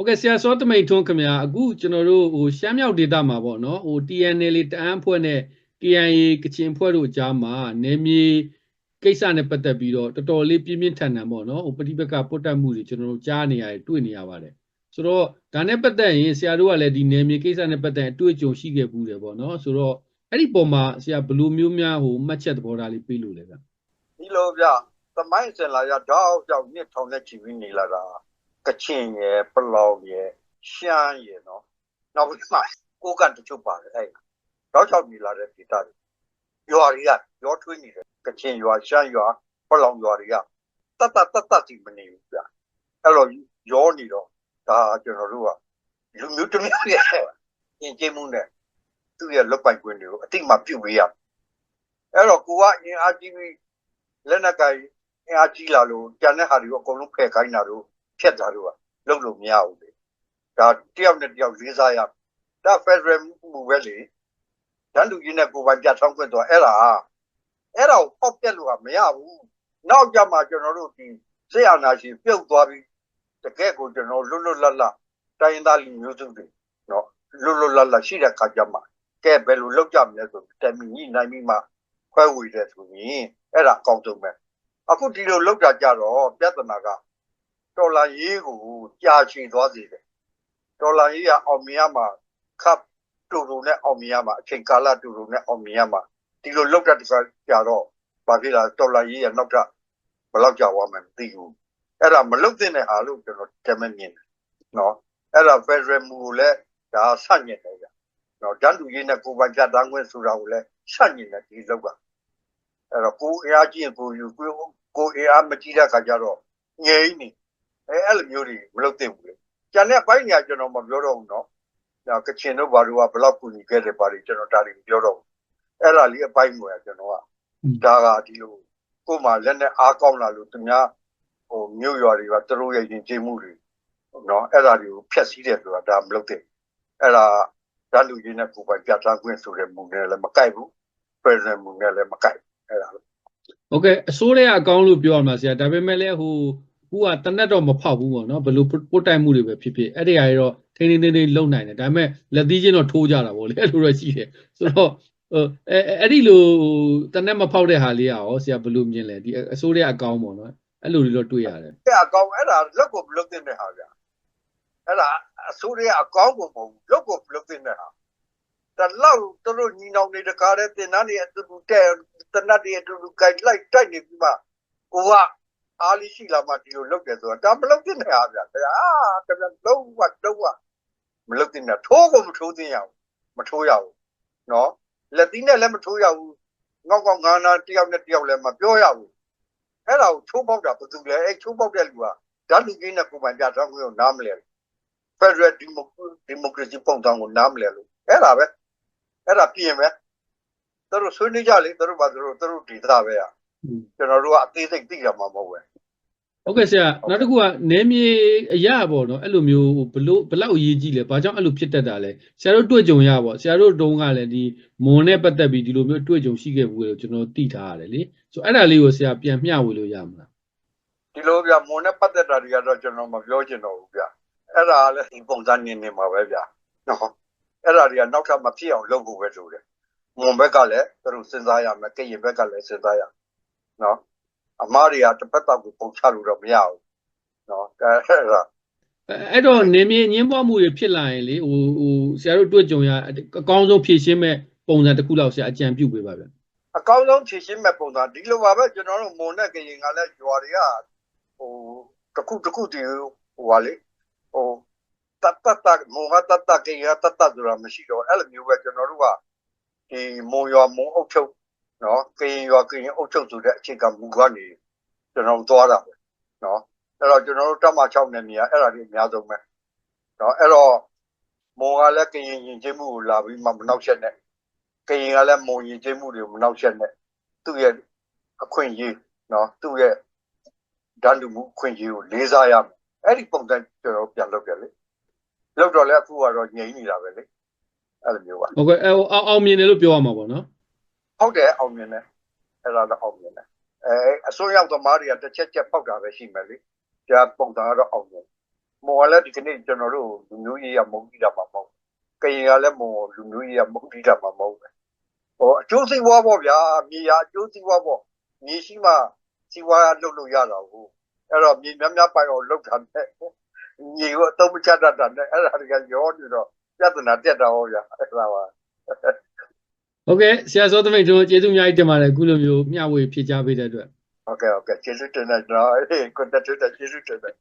ဟုတ်ကဲ့ဆရာစောတမိန်ထွန်းခင်ဗျာအခုကျွန်တော်တို့ဟိုရှမ်းမြောက်ဒေသမှာပေါ့နော်ဟို TNL တအန်းအဖွဲ့နဲ့ KIA ကချင်အဖွဲ့တို့အကြားမှာနေမြေကိစ္စနဲ့ပတ်သက်ပြီးတော့တော်တော်လေးပြင်းပြင်းထန်ထန်ပေါ့နော်ဟိုပဋိပက္ခပုတ်တက်မှုတွေကျွန်တော်တို့ကြားနေရတယ်တွေ့နေရပါတယ်ဆိုတော့ဒါနဲ့ပတ်သက်ရင်ဆရာတို့ကလည်းဒီနေမြေကိစ္စနဲ့ပတ်သက်ရင်အတွေ့အကြုံရှိခဲ့ဘူးတယ်ပေါ့နော်ဆိုတော့အဲ့ဒီပုံမှာဆရာဘယ်လိုမျိုးများဟိုမှတ်ချက်သဘောထားလေးပေးလို့လဲဗျဒီလိုဗျသမိုင်းစင်လာရတောက်ကြောက်နှစ်ထောင်နဲ့ချီပြီးနေလာတာ ကချင်ရယ်ပလောင်ရယ်ရှမ်းရယ်နော်နောက်ပြီးမှကိုကန်တချို့ပါတယ်အဲ့တောက်ကြောက်နေလာတဲ့ဒေသတွေရွာတွေကရောထွေးနေတယ်ကချင်ရွာရှမ်းရွာပလောင်ရွာတွေကတတ်တတ်တတ်တတ်စီမနေဘူးဗျအဲ့တော့ရောနေတော့ဒါကျွန်တော်တို့ကလူမျိုးတစ်မျိုးရဲ့ရင်ကျေးမှုနဲ့သူ့ရဲ့လွတ်ပိုင်ခွင့်တွေကိုအတိမပြုတ်ပေးရအဲ့တော့ကိုကအင်အားကြီးပြီးလက်နက်ကင်အင်အားကြီးလာလို့ကြံတဲ့ဟာတွေကိုအကုန်လုံးဖယ်ခိုင်းတာတို့ ဖျက်တာတို့ကလုပ်လို့မရဘူးလေဒါတယောက်နဲ့တယောက်လေးစားရဒါ Federal မှုပဲလေတန်လူကြီးနဲ့ကိုယ်ပိုင်ပြတ်ဆောင်ခွင့်တော့အဲ့ဒါအဲ့ဒါကိုပောက်ပြက်လို့ကမရဘူးနောက်ကြမှာကျွန်တော်တို့ဒီစေအာနာရှင်ပြုတ်သွားပြီးတကယ်ကိုကျွန်တော်လွတ်လွတ်လပ်လပ်တိုင်းရင်းသားလူမျိုးစုတွေနော်လွတ်လွတ်လပ်လပ်ရှိတဲ့ခါကြမှာကဲဘယ်လိုလုပ်ကြမလဲဆိုတမင်ကြီးနိုင်ပြီးမှခွဲဝေတယ်ဆိုရင်အဲ့ဒါအကောင်းဆုံးပဲအခုဒီလိုလောက်တာကြတော့ပြဿနာက တော်လာရေးကိုကြာချီသွားစေတယ်တော်လာရေးကအောင်မြင်ရမှာခပ်တူတူနဲ့အောင်မြင်ရမှာအချိန်ကာလတူတူနဲ့အောင်မြင်ရမှာဒီလိုလောက်တာတခါကြတော့ဘာဖြစ်လာတော်လာရေးကနောက်ထပ်ဘယ်လောက်ကြာသွားမှမသိဘူးအဲ့ဒါမလုတ်တဲ့ဟာလို့ကျွန်တော်တမန်မြင်တယ်နော်အဲ့ဒါ Federal မူကိုလည်းဒါဆန့်ကျင်တယ်ကြနော်တန်တူရေးနဲ့ကိုယ်ပိုင်ပြတ်တန်းခွင့်ဆိုတာကိုလည်းဆန့်ကျင်တယ်ဒီလောက်ကအဲ့တော့ကိုအားကြီးရင်ကိုယူကိုကိုအားမကြီးတဲ့ခါကျတော့ငြိမ်းနေ အဲအဲ့လိုမျိုးတွေမလုပ်သင့်ဘူးလေကျန်တဲ့ဘိုင်းညာကျွန်တော်မပြောတော့ဘူးเนาะဒါကချင်တို့ဘာလို့ကဘလောက်ကူညီခဲ့တယ်ဘာတွေကျွန်တော်ဒါတွေမပြောတော့ဘူးအဲ့ဒါလေးအပိုင်းမျိုးရကျွန်တော်ကဒါကဒီလိုကို့မှာလက်နဲ့အားကောင်းလာလို့သူများဟိုမြို့ရွာတွေကသူတို့ရဲ့ယဉ်ကျေးမှုတွေเนาะအဲ့ဒါတွေကိုဖျက်ဆီးတယ်ဆိုတာဒါမလုပ်သင့်အဲ့ဒါဓာတ်လူကြီးနဲ့ကိုယ်ပိုင်ပြတ်သားခွင့်ဆိုတဲ့မူနဲ့လည်းမကိုက်ဘူး present မူနဲ့လည်းမကိုက်အဲ့ဒါ ဟုတ်ကဲ့အစိုးရကအကောင်းလို့ပြောရမှာဆရာဒါပေမဲ့လည်းဟို ခုကတနက်တော့မဖောက်ဘူးပေါ့နော်ဘယ်လိုပုတ်တိုက်မှုတွေပဲဖြစ်ဖြစ်အဲ့ဒီဟာတွေတော့ထိန်းထိန်းသိမ်းသိမ်းလုံနိုင်တယ်ဒါပေမဲ့လက်သီးချင်းတော့ထိုးကြတာပေါ့လေအဲ့လိုတော့ရှိတယ်ဆိုတော့ဟိုအဲအဲ့ဒီလိုတနက်မဖောက်တဲ့ဟာလေးရောဆရာဘယ်လိုမြင်လဲဒီအစိုးရအကောင်းပေါ့နော်အဲ့လိုတွေတော့တွေ့ရတယ်အဲ့အကောင်အဲ့ဒါလက်ကိုမလုတ်တဲ့ဟာဗျအဲ့ဒါအစိုးရအကောင်ကိုမဟုတ်ဘူးလက်ကိုမလုတ်တဲ့ဟာတလောက်သူတို့ညီနောင်တွေတကားတဲ့တင်သားတွေအတူတူတဲ့တနတ်တွေအတူတူကြိုက်လိုက်တိုက်နေပြီးမှကိုက အားလေးရှိလာမှဒီလိုလုတ်တယ်ဆိုတာဒါမလုတ်တဲ့ဟာဗျအာတကယ်လုံးဝတော့ဝမလုတ်တဲ့ထိုးကိုမထိုးသင့်ရဘူးမထိုးရဘူးနော်လက်သီးနဲ့လည်းမထိုးရဘူးငေါက်ကောက်ငါးနာတယောက်နဲ့တယောက်လည်းမပြောရဘူးအဲ့ဒါကိုချိုးပေါက်တာဘယ်သူလဲအဲ့ချိုးပေါက်တဲ့လူကဓာတ်လူကြီးနဲ့ပုံမှန်ပြတော့ကိုနားမလဲဖက်ဒရယ်ဒီမိုကရေစီပုံစံကိုနားမလဲလို့အဲ့ဒါပဲအဲ့ဒါပြင်ပဲသူတို့ဆွေးနွေးကြလေသူတို့ဘာသူတို့သူတို့ဒေသပဲอ่ะကျွန်တော်တို့ကအသေးစိတ်သိရမှာမဟုတ်ဘူး ဟုတ်ကဲ့ဆရာနောက်တစ်ခုကနေမြေအရာပေါ့နော်အဲ့လိုမျိုးဘလို့ဘလောက်အရေးကြီးလဲဘာကြောင့်အဲ့လိုဖြစ်တတ်တာလဲဆရာတို့တွေ့ကြုံရပေါ့ဆရာတို့တုန်းကလည်းဒီမွန်နဲ့ပတ်သက်ပြီးဒီလိုမျိုးတွေ့ကြုံရှိခဲ့ဘူးလို့ကျွန်တော်သိထားရတယ်လေဆိုအဲ့ဒါလေးကိုဆရာပြန်မျှဝေလို့ရမလားဒီလိုဗျမွန်နဲ့ပတ်သက်တာတွေကတော့ကျွန်တော်မပြောချင်တော့ဘူးဗျအဲ့ဒါလည်းဒီပုံစံနေနေမှာပဲဗျနော်အဲ့ဒါတွေကနောက်ထပ်မဖြစ်အောင်လုပ်ဖို့ပဲဆိုတယ်မွန်ဘက်ကလည်းသူတို့စဉ်းစားရမယ်ကရင်ဘက်ကလည်းစဉ်းစားရနော် အမားတွေကတစ်ပတ်တော့ကိုပုံချလို့တော့မရဘူးနော်အဲ့ဒါအဲ့တော့နေမြေညင်းပွားမှုတွေဖြစ်လာရင်လေဟိုဟိုဆရာတို့တွေ့ကြုံရအကောင်းဆုံးဖြည့်ရှင်းမဲ့ပုံစံတစ်ခုလောက်ဆရာအကြံပြုပေးပါဗျအကောင်းဆုံးဖြည့်ရှင်းမဲ့ပုံစံဒီလိုပါပဲကျွန်တော်တို့မုံနဲ့ကရင်ကလည်းဂျွာတွေကဟိုတစ်ခုတစ်ခုတည်းဟိုပါလေဟိုတတ်တတ်တမုံကတတ်တကရင်ကတတ်တဆိုတာမရှိတော့အဲ့လိုမျိုးပဲကျွန်တော်တို့ကဒီမုံရွာမုံအုပ်ချုပ် နော်ကရင်ရွာကရင်အုပ်ချုပ်ဆိုတဲ့အခြေခံမူကနေကျွန်တော်သွားတာပဲနော်အဲ့တော့ကျွန်တော်တို့တက်မ6နဲ့နေရအဲ့ဒါတွေအများဆုံးပဲနော်အဲ့တော့မုံကလည်းကရင်ရင်ချင်းမှုကိုလာပြီးမှမနောက်ချက်နဲ့ကရင်ကလည်းမုံရင်ချင်းမှုတွေမနောက်ချက်နဲ့သူ့ရဲ့အခွင့်အရေးနော်သူ့ရဲ့ဓာတ်လူမှုအခွင့်အရေးကိုလေးစားရမယ်အဲ့ဒီပုံစံကျွန်တော်ပြန်လုပ်ပြလေလုပ်တော့လည်းအခုကတော့ငြိမ်နေတာပဲလေအဲ့လိုမျိုးပါဟုတ်ကဲ့အဲဟိုအောင်အောင်မြင်တယ်လို့ပြောရမှာပေါ့နော် ဟုတ်တယ်အောင်မြင်တယ်အဲ့ဒါတော့အောင်မြင်တယ်အဲအစိုးရသမားတွေကတစ်ချက်ချက်ပေါက်တာပဲရှိမယ်လေဒါပုံစံကတော့အောင်မြင်မွန်ကလည်းဒီကနေ့ကျွန်တော်တို့လူမျိုးရေးရမုန်းကြည့်တာမှမဟုတ်ကရင်ကလည်းမွန်လူမျိုးရေးရမုန်းကြည့်တာမှမဟုတ်ဟိုအကျိုးစီးပွားပေါ့ဗျာမြေယာအကျိုးစီးပွားပေါ့မြေရှိမှစီးပွားလုပ်လို့ရတာကိုအဲ့တော့မြေများများပိုင်အောင်လုပ်တာနဲ့မြေကိုအသုံးမချတတ်တာနဲ့အဲ့ဒါတွေကရောနေတော့ပြဿနာတက်တာဟောဗျာအဲ့ဒါပါ ဟုတ်ကဲ့ဆရာစောသမိတ်တို့ကျေးဇူးအများကြီးတင်ပါတယ်အခုလိုမျိုးမျှဝေဖြေချပေးတဲ့အတွက် Okay, okay. Jesus tonight. No, hey, good to Jesus tonight.